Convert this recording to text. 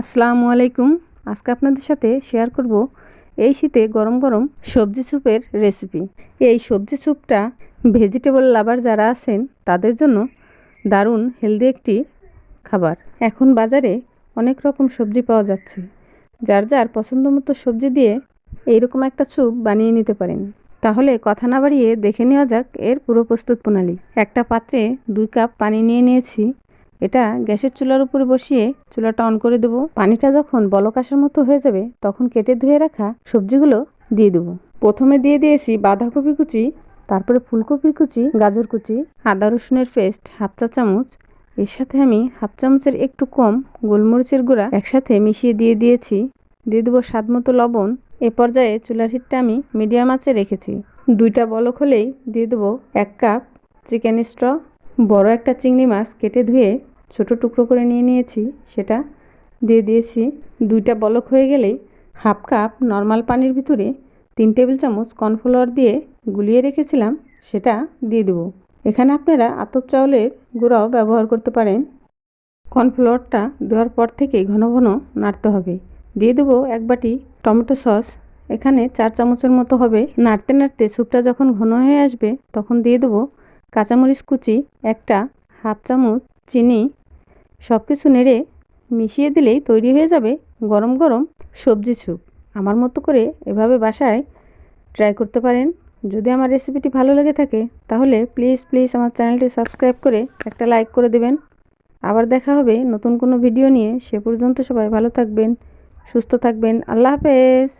আসসালামু আলাইকুম। আজকে আপনাদের সাথে শেয়ার করব এই শীতে গরম গরম সবজি স্যুপের রেসিপি এই সবজি স্যুপটা ভেজিটেবল লাভার যারা আছেন, তাদের জন্য দারুণ হেলদি একটি খাবার। এখন বাজারে অনেক রকম সবজি পাওয়া যাচ্ছে। যার যার পছন্দ মতো সবজি দিয়ে এইরকম একটা স্যুপ বানিয়ে নিতে পারেন। তাহলে কথা না বাড়িয়ে দেখে নেওয়া যাক এর পুরো প্রস্তুত প্রণালী। একটা পাত্রে দুই কাপ পানি নিয়ে নিয়েছি। এটা গ্যাসের চুলার উপরে বসিয়ে চুলাটা অন করে দেবো। পানিটা যখন বলক আসার মতো হয়ে যাবে, তখন কেটে ধুয়ে রাখা সবজিগুলো দিয়ে দেবো। প্রথমে দিয়ে দিয়েছি বাঁধাকপি কুচি, তারপরে ফুলকপির কুচি, গাজর কুচি, আদা রসুনের পেস্ট, হাফ চা চামচ। এর সাথে আমি হাফ চামচের একটু কম গোলমরিচের গুঁড়া একসাথে মিশিয়ে দিয়ে দিয়েছি। দিয়ে দেবো স্বাদ মতো লবণ। এ পর্যায়ে চুলার হিটটা আমি মিডিয়াম আঁচে রেখেছি। দুইটা বলক হলেই দিয়ে দেবো এক কাপ চিকেন স্ট্র। বড় একটা চিংড়ি মাছ কেটে ধুয়ে ছোট টুকরো করে নিয়ে নিয়েছি, সেটা দিয়ে দিয়েছি। দুইটা বলক হয়ে গেলেই হাফ কাপ নর্মাল পানির ভিতরে তিন টেবিল চামচ কর্নফ্লাওয়ার দিয়ে গুলিয়ে রেখেছিলাম, সেটা দিয়ে দেবো। এখানে আপনারা আতপ চাউলের গুঁড়াও ব্যবহার করতে পারেন। কর্নফ্লাওয়ারটা দেওয়ার পর থেকে ঘন ঘন নাড়তে হবে। দিয়ে দেবো এক বাটি টমেটো সস। এখানে চার চামচের মতো হবে। নাড়তে নাড়তে স্যুপটা যখন ঘন হয়ে আসবে, তখন দিয়ে দেবো কাঁচামরিচ কুচি, একটা হাফ চামচ চিনি সব কিছু নেড়ে মিশিয়ে দিলেই তৈরি হয়ে যাবে গরম গরম সবজি স্যুপ। আমার মতো করে এভাবে বাসায় ট্রাই করতে পারেন। যদি আমার রেসিপিটি ভালো লেগে থাকে, তাহলে প্লিজ প্লিজ আমার চ্যানেলটি সাবস্ক্রাইব করে একটা লাইক করে দেবেন। আবার দেখা হবে নতুন কোনো ভিডিও নিয়ে। সে পর্যন্ত সবাই ভালো থাকবেন, সুস্থ থাকবেন। আল্লাহ হাফেজ।